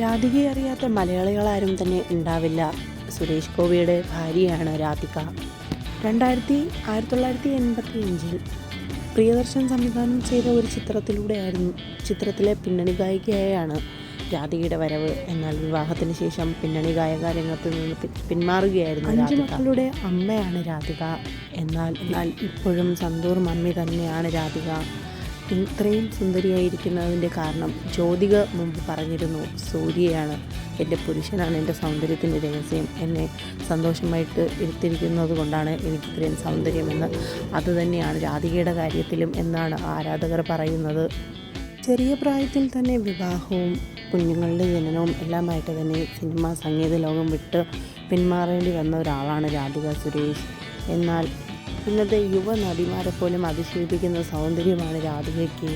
രാധികയെ അറിയാത്ത മലയാളികളാരും തന്നെ ഉണ്ടാവില്ല. സുരേഷ് ഗോപിയുടെ ഭാര്യയാണ് രാധിക. രണ്ടായിരത്തി ആയിരത്തി തൊള്ളായിരത്തി എൺപത്തി അഞ്ചിൽ പ്രിയദർശൻ സംവിധാനം ചെയ്ത ഒരു ചിത്രത്തിലൂടെയായിരുന്നു ചിത്രത്തിലെ പിന്നണി ഗായികയായാണ് രാധികയുടെ വരവ്. എന്നാൽ വിവാഹത്തിന് ശേഷം പിന്നണി ഗായക രംഗത്ത് നിന്ന് പിന്മാറുകയായിരുന്നു അഞ്ച് മക്കളുടെ അമ്മയാണ് രാധിക. എന്നാൽ എന്നാൽ ഇപ്പോഴും സന്തൂർ മമ്മി തന്നെയാണ് രാധിക. ഇത്രയും സുന്ദരിയായിരിക്കുന്നതിന്റെ കാരണം ജ്യോതിക മുമ്പ് പറഞ്ഞിരുന്നു സൂര്യയാണ്. എന്റെ പുരുഷനാണ് എന്റെ സൗന്ദര്യത്തിന്റെ രഹസ്യം. എന്നെ സന്തോഷമായിട്ട് എടുത്തിരിക്കുന്നത് കൊണ്ടാണ് എനിക്ക് ഇത്രയും സൗന്ദര്യമെന്ന്. അതുതന്നെയാണ് രാധികയുടെ കാര്യത്തിലും എന്നാണ് ആരാധകർ പറയുന്നത്. ചെറിയ പ്രായത്തിൽ തന്നെ വിവാഹവും കുഞ്ഞുങ്ങളുടെ ജനനവും എല്ലാമായിട്ട് തന്നെ സിനിമ സംഗീത ലോകം വിട്ട് പിന്മാറേണ്ടി വന്ന ഒരാളാണ് രാധിക സുരേഷ്. എന്നാൽ ഇന്നത്തെ യുവ നടിമാരെ പോലും അതിശയിപ്പിക്കുന്ന സൗന്ദര്യമാണ് രാധികയ്ക്ക്.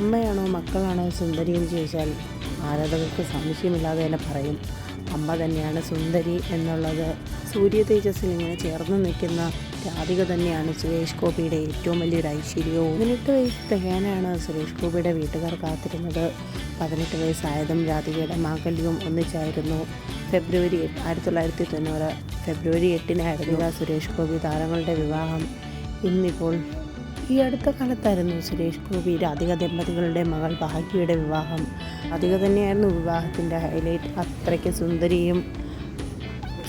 അമ്മയാണോ മക്കളാണോ സുന്ദരി എന്ന് ചോദിച്ചാൽ ആരാധകർക്ക് സംശയമില്ലാതെ തന്നെ പറയും. അമ്മ തന്നെയാണ് സുന്ദരി എന്നുള്ളത്. സൂര്യ തേജസ്സിൽ ഇങ്ങനെ ചേർന്ന് നിൽക്കുന്ന രാധിക തന്നെയാണ് സുരേഷ് ഗോപിയുടെ ഏറ്റവും വലിയൊരു ഐശ്വര്യവും. പതിനെട്ട് വയസ്സ് തികയാനാണ് സുരേഷ് ഗോപിയുടെ വീട്ടുകാർ കാത്തിരുന്നത്. പതിനെട്ട് വയസ്സായതും രാധികയുടെ മാകല്യവും ഒന്നിച്ചായിരുന്നു. ഫെബ്രുവരി ആയിരത്തി തൊള്ളായിരത്തി തൊണ്ണൂറ്. ഫെബ്രുവരി എട്ടിനായിരുന്നു സുരേഷ് ഗോപി താരങ്ങളുടെ വിവാഹം. ഇന്നിപ്പോൾ ഈ അടുത്ത കാലത്തായിരുന്നു സുരേഷ് ഗോപി രാധിക ദമ്പതികളുടെ മകൾ ഭാഗ്യയുടെ വിവാഹം. അധിക തന്നെയായിരുന്നു വിവാഹത്തിന്റെ ഹൈലൈറ്റ്. അത്രയ്ക്ക് സുന്ദരിയും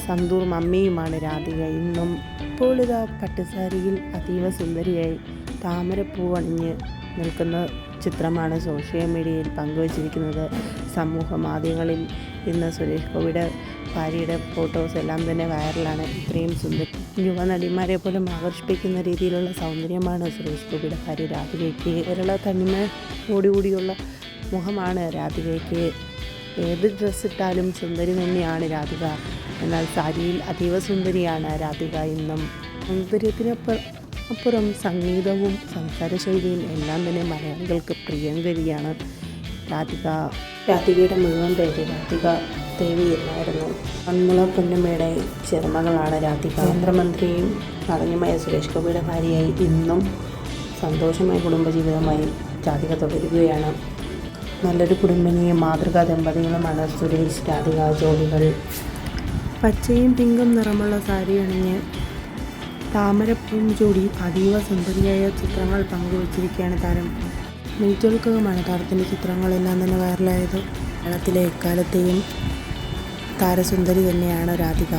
സന്തൂർ മമ്മിയുമാണ് രാധിക. ഇന്നും ഇപ്പോൾ ഇതാ പട്ടുസാരിയിൽ അതീവ സുന്ദരിയായി താമരപ്പൂ അണിഞ്ഞ് നിൽക്കുന്ന ചിത്രമാണ് സോഷ്യൽ മീഡിയയിൽ പങ്കുവച്ചിരിക്കുന്നത്. സമൂഹ മാധ്യമങ്ങളിൽ ഇന്ന് സുരേഷ് ഗോപിയുടെ ഭാര്യയുടെ ഫോട്ടോസ് എല്ലാം തന്നെ വൈറലാണ്. ഇത്രയും സുന്ദരി യുവ നടിമാരെ പോലും ആകർഷിപ്പിക്കുന്ന രീതിയിലുള്ള സൗന്ദര്യമാണ് സുരേഷ് ഗോപിയുടെ ഭാര്യ രാധികയ്ക്ക്. കേരള തനിമ കൂടിയുള്ള മുഖമാണ് രാധികയ്ക്ക്. ഏത് ഡ്രസ്സ് ഇട്ടാലും സുന്ദരി തന്നെയാണ് രാധിക. എന്നാൽ സാരിയിൽ അതീവ സുന്ദരിയാണ് രാധിക ഇന്നും. സൗന്ദര്യത്തിനപ്പുറം അപ്പുറം സംഗീതവും സംസാരശൈലിയും എല്ലാം തന്നെ മലയാളികൾക്ക് പ്രിയങ്കരിയാണ് രാധിക രാധികയുടെ മുഴുവൻ പേര് രാധിക ദേവി എന്നായിരുന്നു. മൺമുള പൊന്നമ്മയുടെ ചെറുമകളാണ് രാധിക. കേന്ദ്രമന്ത്രിയും നടനുമായ സുരേഷ് ഗോപിയുടെ ഭാര്യയായി ഇന്നും സന്തോഷമായ കുടുംബജീവിതമായി രാധിക തുടരുകയാണ്. നല്ലൊരു കുടുംബിനിയും മാതൃകാ ദമ്പതികളുമാണ് സുരേഷ് രാധിക ജോലികൾ പച്ചയും പിങ്കും നിറമുള്ള സാരി അണിഞ്ഞ് താമരപ്പൂം ചൂടി അതീവ സുന്ദരിയായ ചിത്രങ്ങൾ പങ്കുവച്ചിരിക്കുകയാണ് താരം. മിനിറ്റുകൾക്കകമാണ് താരത്തിന്റെ ചിത്രങ്ങളെല്ലാം തന്നെ വൈറലായത്. കേരളത്തിലെ എക്കാലത്തെയും താരസുന്ദരി തന്നെയാണ് രാധിക.